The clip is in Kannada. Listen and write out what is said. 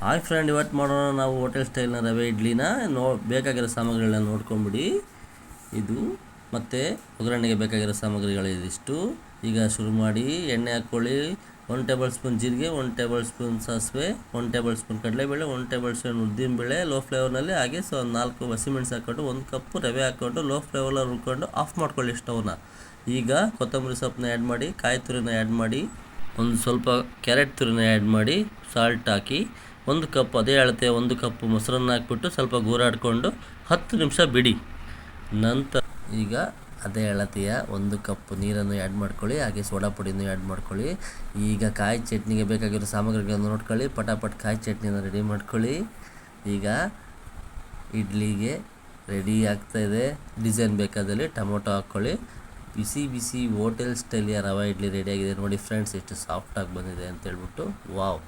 ಹಾಯ್ ಫ್ರೆಂಡ್ ಇವತ್ತು ಮಾಡೋಣ ನಾವು ಹೋಟೆಲ್ ಸ್ಟೈಲ್ನ ರವೆ ಇಡ್ಲಿನ. ನೋ, ಬೇಕಾಗಿರೋ ಸಾಮಗ್ರಿಗಳನ್ನ ನೋಡ್ಕೊಂಬಿಡಿ. ಇದು ಮತ್ತು ಒಗ್ಗರಣೆಗೆ ಬೇಕಾಗಿರೋ ಸಾಮಗ್ರಿಗಳು ಇದಿಷ್ಟು ಈಗ ಶುರು ಮಾಡಿ ಎಣ್ಣೆ ಹಾಕ್ಕೊಳ್ಳಿ. ಒನ್ ಟೇಬಲ್ ಸ್ಪೂನ್ ಜೀರಿಗೆ ಒನ್ ಟೇಬಲ್ ಸ್ಪೂನ್ ಸಾಸಿವೆ ಒನ್ ಟೇಬಲ್ ಸ್ಪೂನ್ ಕಡಲೆಬೇಳೆ ಒನ್ ಟೇಬಲ್ ಸ್ಪೂನ್ ಉದ್ದಿನಬೇಳೆ ಲೋ ಫ್ಲೇವರ್ನಲ್ಲಿ ಹಾಗೆ ಸೊ ನಾಲ್ಕು ಹಸಿಮೆಣಸು ಹಾಕ್ಕೊಂಡು, ಒಂದು ಕಪ್ಪು ರವೆ ಹಾಕ್ಕೊಂಡು ಲೋ ಫ್ಲೇವರಲ್ಲಿ ಹುರ್ಕೊಂಡು ಆಫ್ ಮಾಡ್ಕೊಳ್ಳಿ ಸ್ಟವ್ನ ಈಗ ಕೊತ್ತಂಬರಿ ಸೊಪ್ಪನ್ನ ಆ್ಯಡ್ ಮಾಡಿ, ಕಾಯಿ ತುರಿನ ಆ್ಯಡ್ ಮಾಡಿ ಒಂದು ಸ್ವಲ್ಪ ಕ್ಯಾರೆಟ್ ತುರಿನ ಆ್ಯಡ್ ಮಾಡಿ ಸಾಲ್ಟ್ ಹಾಕಿ ಒಂದು ಕಪ್ ಅದೇ ಅಳತೆ ಒಂದು ಕಪ್ ಮೊಸರನ್ನ ಹಾಕ್ಬಿಟ್ಟು ಸ್ವಲ್ಪ ಗೂರಾಡಿಕೊಂಡು ಹತ್ತು ನಿಮಿಷ ಬಿಡಿ. ನಂತರ ಈಗ ಅದೇ ಅಳತೆಯ ಒಂದು ಕಪ್ ನೀರನ್ನು ಆ್ಯಡ್ ಮಾಡ್ಕೊಳ್ಳಿ, ಹಾಗೆ ಸೋಡಾ ಪುಡಿನೂ ಆ್ಯಡ್ ಮಾಡ್ಕೊಳ್ಳಿ. ಈಗ ಕಾಯಿ ಚಟ್ನಿಗೆ ಬೇಕಾಗಿರೋ ಸಾಮಗ್ರಿಗಳನ್ನು ನೋಡ್ಕೊಳ್ಳಿ, ಪಟಾಪಟ್ ಕಾಯಿ ಚಟ್ನಿನ ರೆಡಿ ಮಾಡ್ಕೊಳ್ಳಿ. ಈಗ ಇಡ್ಲಿಗೆ ರೆಡಿ ಆಗ್ತಾಯಿದೆ ಡಿಸೈನ್ ಬೇಕಾದಲ್ಲಿ ಟೊಮೊಟೊ ಹಾಕ್ಕೊಳ್ಳಿ. ಬಿಸಿ ಬಿಸಿ ಹೋಟೆಲ್ ಸ್ಟೈಲಿಯ ರವೆ ಇಡ್ಲಿ ರೆಡಿಯಾಗಿದೆ ನೋಡಿ ಫ್ರೆಂಡ್ಸ್ ಎಷ್ಟು ಸಾಫ್ಟಾಗಿ ಬಂದಿದೆ ಅಂತ ಹೇಳ್ಬಿಟ್ಟು ವಾವ್